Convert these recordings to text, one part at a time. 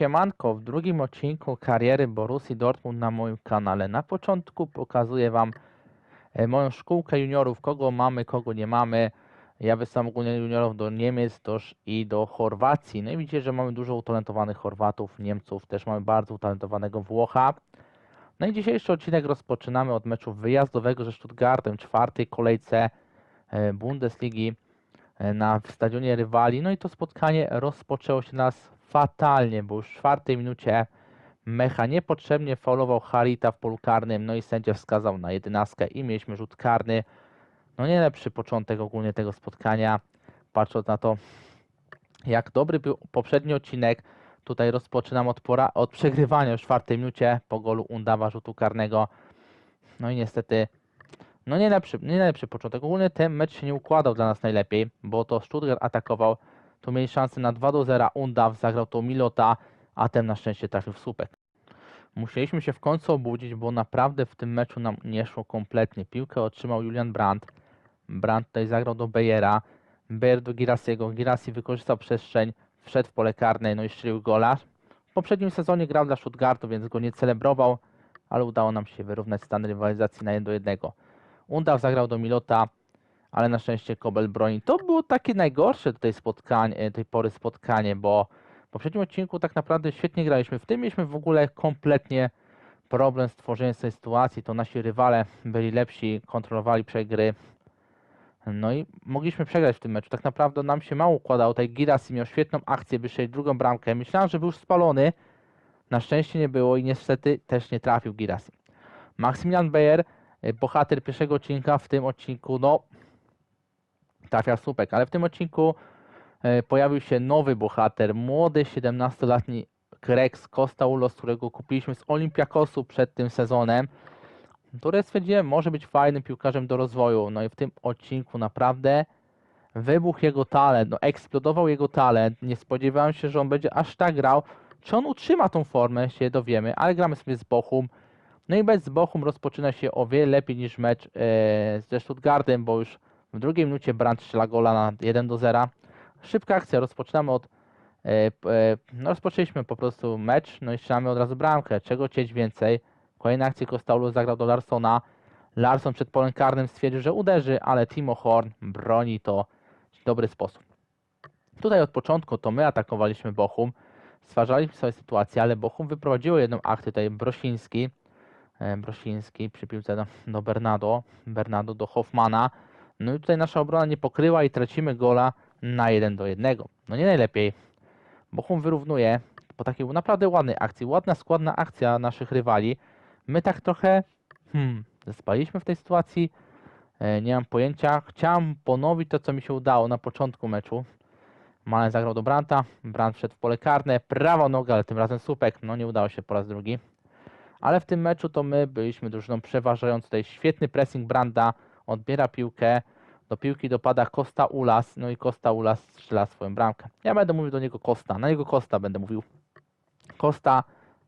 siemanko, w drugim odcinku kariery Borussii Dortmund na moim kanale. Na początku pokazuję Wam e, moją szkółkę juniorów, kogo mamy, kogo nie mamy. Ja wysyłam ogólnie juniorów do Niemiec też i do Chorwacji. No i widzicie, że mamy dużo utalentowanych Chorwatów, Niemców, też mamy bardzo utalentowanego Włocha. No i dzisiejszy odcinek rozpoczynamy od meczu wyjazdowego ze Stuttgartem, czwartej kolejce e, Bundesligi e, na stadionie rywali. No i to spotkanie rozpoczęło się nas fatalnie, bo już w czwartej minucie Mecha niepotrzebnie faulował Harita w polu karnym, no i sędzia wskazał na jedenastkę i mieliśmy rzut karny. No nie lepszy początek ogólnie tego spotkania, patrząc na to, jak dobry był poprzedni odcinek. Tutaj rozpoczynam od, pora, od przegrywania w czwartej minucie po golu Undawa rzutu karnego. No i niestety, no nie lepszy, nie lepszy początek. Ogólnie ten mecz się nie układał dla nas najlepiej, bo to Stuttgart atakował, tu mieli szansę na 2 do 0, Undaw zagrał to Milota, a ten na szczęście trafił w słupek. Musieliśmy się w końcu obudzić, bo naprawdę w tym meczu nam nie szło kompletnie. Piłkę otrzymał Julian Brandt. Brandt tutaj zagrał do Bejera. Bejer do Girasiego. Girasi wykorzystał przestrzeń, wszedł w pole karne, no i strzelił gola. W poprzednim sezonie grał dla Stuttgartu, więc go nie celebrował, ale udało nam się wyrównać stan rywalizacji na 1 do 1. Undaw zagrał do Milota, ale na szczęście Kobel broni. To było takie najgorsze do tej, spotkanie, tej pory spotkanie, bo w poprzednim odcinku tak naprawdę świetnie graliśmy. W tym mieliśmy w ogóle kompletnie problem z tworzeniem tej sytuacji. To nasi rywale byli lepsi, kontrolowali przegry. No i mogliśmy przegrać w tym meczu. Tak naprawdę nam się mało układało. Tutaj Girasi miał świetną akcję, strzelić drugą bramkę. Myślałem, że był już spalony. Na szczęście nie było i niestety też nie trafił Girasi. Maximilian Beyer, y, bohater pierwszego odcinka, w tym odcinku, no, trafia słupek, ale w tym odcinku e, pojawił się nowy bohater, młody 17-letni Greg z Kostaulos, którego kupiliśmy z Olympiakosu przed tym sezonem, który stwierdziłem może być fajnym piłkarzem do rozwoju. No i w tym odcinku naprawdę wybuchł jego talent, no eksplodował jego talent. Nie spodziewałem się, że on będzie aż tak grał. Czy on utrzyma tą formę, się dowiemy, ale gramy sobie z Bochum. No i bez Bochum rozpoczyna się o wiele lepiej niż mecz e, ze Stuttgartem, bo już w drugiej minucie Brandt strzela gola na 1 do 0. Szybka akcja, rozpoczynamy od. E, e, no rozpoczęliśmy po prostu mecz, no i strzelamy od razu bramkę. Czego chcieć więcej? Kolejna akcja Kostaulu zagrał do Larsona. Larson przed polem karnym stwierdził, że uderzy, ale Timo Horn broni to w dobry sposób. Tutaj od początku to my atakowaliśmy Bochum, stwarzaliśmy sobie sytuację, ale Bochum wyprowadziło jedną akcję, tutaj Brosiński, e, Brosiński przy piłce do, do Bernardo, Bernardo do Hoffmana. No i tutaj nasza obrona nie pokryła i tracimy gola na 1 do 1. No nie najlepiej. Bochum wyrównuje po takiej naprawdę ładnej akcji, ładna, składna akcja naszych rywali. My tak trochę hmm, zespaliśmy w tej sytuacji. E, nie mam pojęcia. Chciałem ponowić to, co mi się udało na początku meczu. Malen zagrał do Branta. Brant wszedł w pole karne. Prawa noga, ale tym razem słupek. No nie udało się po raz drugi. Ale w tym meczu to my byliśmy drużyną przeważającą. Tutaj świetny pressing Branda. Odbiera piłkę. Do piłki dopada Costa Ulas. No i Costa Ulas strzela swoją bramkę. Ja będę mówił do niego Costa. Na niego Costa będę mówił. Costa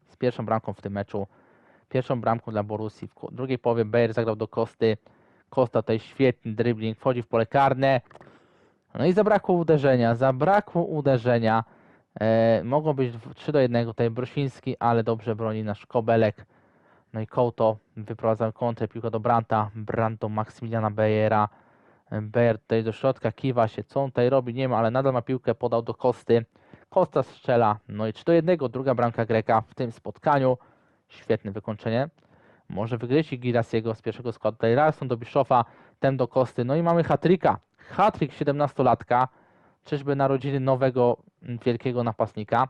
z pierwszą bramką w tym meczu. Pierwszą bramką dla Borussii. W drugiej połowie Bayer zagrał do Kosty. Costa tutaj świetny dribbling. Wchodzi w pole karne. No i zabrakło uderzenia. Zabrakło uderzenia. E, mogło być w- 3 do 1 tutaj Brosiński, ale dobrze broni nasz Kobelek. No i Kołto wyprowadza kontrę, piłka do Branta, Brant do Maksymiliana Bejera. Bejer tutaj do środka, kiwa się, co on tutaj robi, nie ma, ale nadal ma piłkę, podał do Kosty. Kosta strzela, no i 3 do 1, druga bramka Greka w tym spotkaniu. Świetne wykończenie. Może wygryźć Girasiego z pierwszego składu. Tutaj Ralston do Biszofa, ten do Kosty. No i mamy hatryka. Hatryk 17-latka. Czyżby narodziny nowego wielkiego napastnika.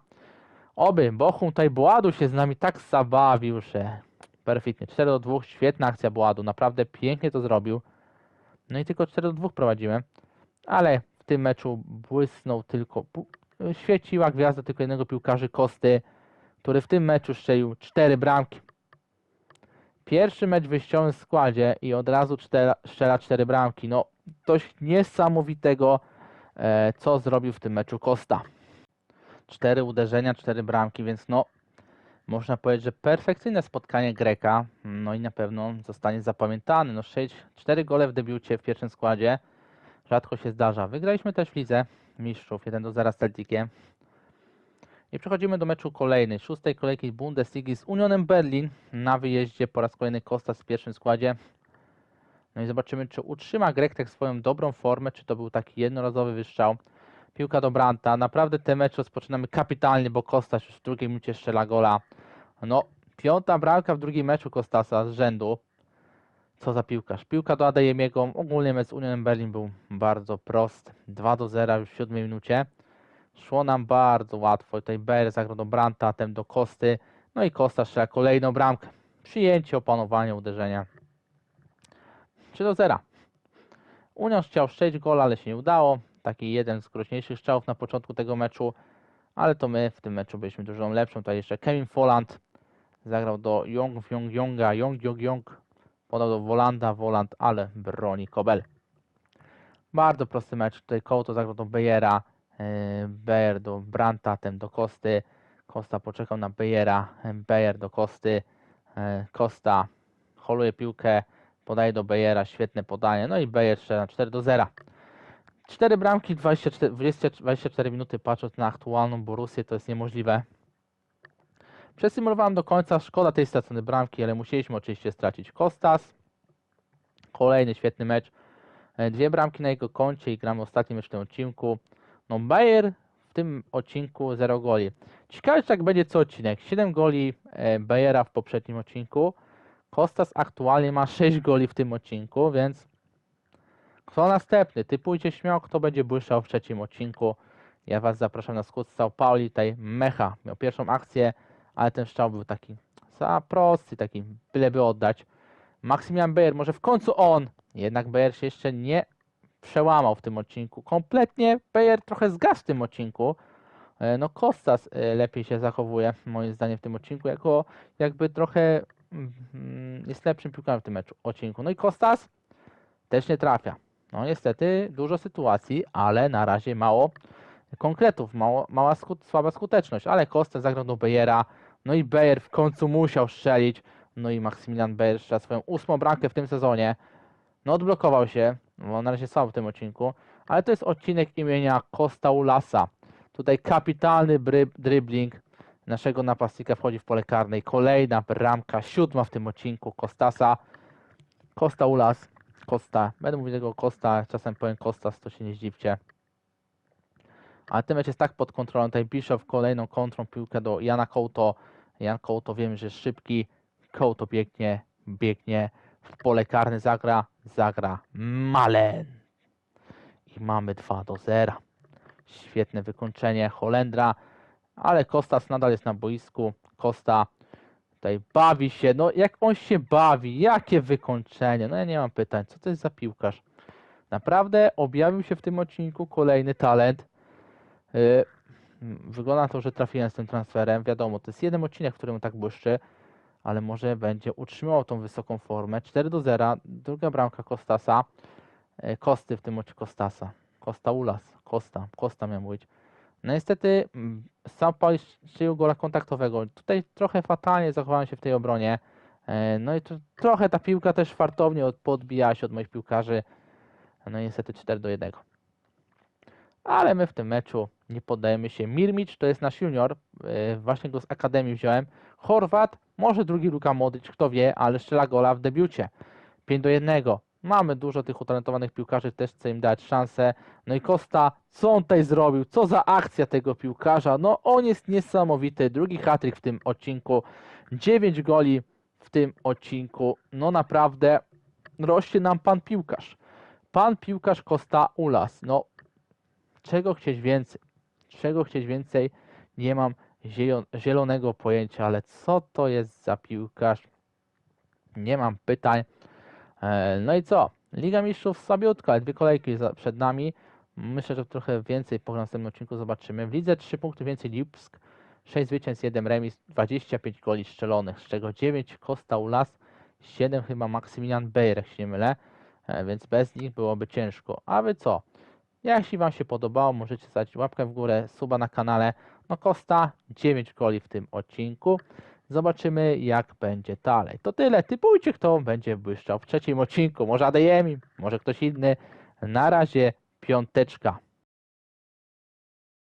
Oby Bochum tutaj Bładu się z nami tak zabawił, że perfidnie. 4 do 2, świetna akcja Bładu, naprawdę pięknie to zrobił. No i tylko 4 do 2 prowadzimy, ale w tym meczu błysnął tylko, świeciła gwiazda tylko jednego piłkarzy Kosty, który w tym meczu strzelił 4 bramki. Pierwszy mecz w składzie i od razu cztera, strzela 4 bramki. No, coś niesamowitego, e, co zrobił w tym meczu Costa. Cztery uderzenia, cztery bramki, więc no, można powiedzieć, że perfekcyjne spotkanie Greka. No i na pewno zostanie zapamiętany. No, 6, 4 gole w debiucie w pierwszym składzie. Rzadko się zdarza. Wygraliśmy też w lidze mistrzów 1 do 0 z Celticiem. I przechodzimy do meczu kolejnej, szóstej kolejki Bundesligi z Unionem Berlin. Na wyjeździe po raz kolejny Kostas w pierwszym składzie. No i zobaczymy, czy utrzyma Grektek swoją dobrą formę, czy to był taki jednorazowy wystrzał. Piłka do Branta. Naprawdę te mecze rozpoczynamy kapitalnie, bo Kostas już w drugiej minucie strzela gola. No, piąta bramka w drugim meczu Kostasa z rzędu. Co za piłkarz. Piłka do Adeyemiego. Ogólnie mecz z Unionem Berlin był bardzo prosty. 2 do 0 już w siódmej minucie. Szło nam bardzo łatwo. Tutaj Ber zagrał do Branta, ten do Kosty. No i Kosta strzela kolejną bramkę. Przyjęcie, opanowanie, uderzenia. 3 do 0. Union chciał strzelić gola, ale się nie udało. Taki jeden z groźniejszych strzałów na początku tego meczu. Ale to my w tym meczu byliśmy dużo lepszą. Tutaj jeszcze Kevin Folland zagrał do Jong Jong Jonga. Jong Jong Jong podał do Wolanda. Woland, ale broni Kobel. Bardzo prosty mecz. Tutaj Kołto zagrał do Bejera. Yy, Bejer do Branta, ten do Kosty. Kosta poczekał na Bejera. Bejer do Kosty. Yy, Kosta holuje piłkę. Podaje do Bejera. Świetne podanie. No i Bejer strzela 4 do 0. 4 bramki, 24, 20, 24 minuty patrząc na aktualną Borussię to jest niemożliwe. Przesymulowałem do końca, szkoda tej straconej bramki, ale musieliśmy oczywiście stracić Kostas. Kolejny świetny mecz. E, Dwie bramki na jego koncie i gramy ostatni mecz w tym odcinku. No Bayer w tym odcinku 0 goli. Ciekawe czy jak będzie co odcinek. 7 goli e, Bayera w poprzednim odcinku. Kostas aktualnie ma 6 goli w tym odcinku, więc kto następny? Typujcie śmiało, kto będzie błyszczał w trzecim odcinku. Ja Was zapraszam na z São Pauli. Tutaj Mecha miał pierwszą akcję, ale ten strzał był taki za prosty, taki byleby oddać. Maksymilian Bayer, może w końcu on. Jednak Bayer się jeszcze nie przełamał w tym odcinku. Kompletnie Bayer trochę zgasł w tym odcinku. E, No Kostas e, lepiej się zachowuje, moim zdaniem, w tym odcinku, jako jakby trochę mm, jest lepszym piłkarzem w tym meczu, odcinku. No i Kostas też nie trafia. No niestety dużo sytuacji, ale na razie mało konkretów, mało, mała słaba skuteczność, ale Kostas zagrał do Bejera, no i Bejer w końcu musiał strzelić, no i Maksymilian Bejer strzela swoją ósmą bramkę w tym sezonie, no odblokował się, bo na razie słabo w tym odcinku, ale to jest odcinek imienia Costa Ulasa. Tutaj kapitalny dribbling naszego napastnika wchodzi w pole karne i kolejna bramka, siódma w tym odcinku Kostasa. Costa Ulas, Costa, będę mówił tego Costa, czasem powiem Kostas, to się nie zdziwcie. Ale ten mecz jest tak pod kontrolą, tutaj Bischoff kolejną kontrą piłkę do Jana Kołto. Jan Kołto wiem, że jest szybki, Kołto biegnie, biegnie w pole karne, zagra, zagra Malen. I mamy 2 do 0. Świetne wykończenie Holendra, ale Kostas nadal jest na boisku. Kosta tutaj bawi się, no jak on się bawi, jakie wykończenie, no ja nie mam pytań, co to jest za piłkarz. Naprawdę objawił się w tym odcinku kolejny talent. Yy, Wygląda na to, że trafiłem z tym transferem. Wiadomo, to jest jeden odcinek, w którym tak błyszczy, ale może będzie utrzymywał tą wysoką formę. 4 do 0, druga bramka Kostasa. Yy, Kosty w tym odcinku Kostasa. Kosta Ulas, Kosta, Kosta miał mówić. No niestety mm, Paulo strzelił gola kontaktowego. Tutaj trochę fatalnie zachowałem się w tej obronie. E, No i to, trochę ta piłka też fartownie od, podbijała się od moich piłkarzy. No i niestety 4 do 1. Ale my w tym meczu nie poddajemy się. Mirmic to jest nasz junior. e, Właśnie go z Akademii wziąłem. Chorwat, może drugi Luka Modric, kto wie, ale strzela gola w debiucie. 5 do 1. Mamy dużo tych utalentowanych piłkarzy, też chcę im dać szansę. No i Costa, co on tutaj zrobił? Co za akcja tego piłkarza? No on jest niesamowity. Drugi hatryk w tym odcinku. 9 goli w tym odcinku. No naprawdę rośnie nam pan piłkarz. Pan piłkarz Costa Ulas. No czego chcieć więcej? Czego chcieć więcej? Nie mam zielo- zielonego pojęcia, ale co to jest za piłkarz? Nie mam pytań. E, No i co? Liga Mistrzów słabiutka, dwie kolejki przed nami. Myślę, że trochę więcej po następnym odcinku zobaczymy. W lidze 3 punkty więcej Lipsk, 6 zwycięstw, 1 remis, 25 goli strzelonych, z czego 9 Costa Ulas, 7 chyba Maksymilian Bejer, jak się nie mylę, E, więc bez nich byłoby ciężko. A wy co? Jeśli Wam się podobało, możecie dać łapkę w górę, suba na kanale. No Costa, 9 goli w tym odcinku. Zobaczymy, jak będzie dalej. To tyle. Typujcie, kto będzie błyszczał w trzecim odcinku. Może Adeyemi, może ktoś inny. Na razie piąteczka.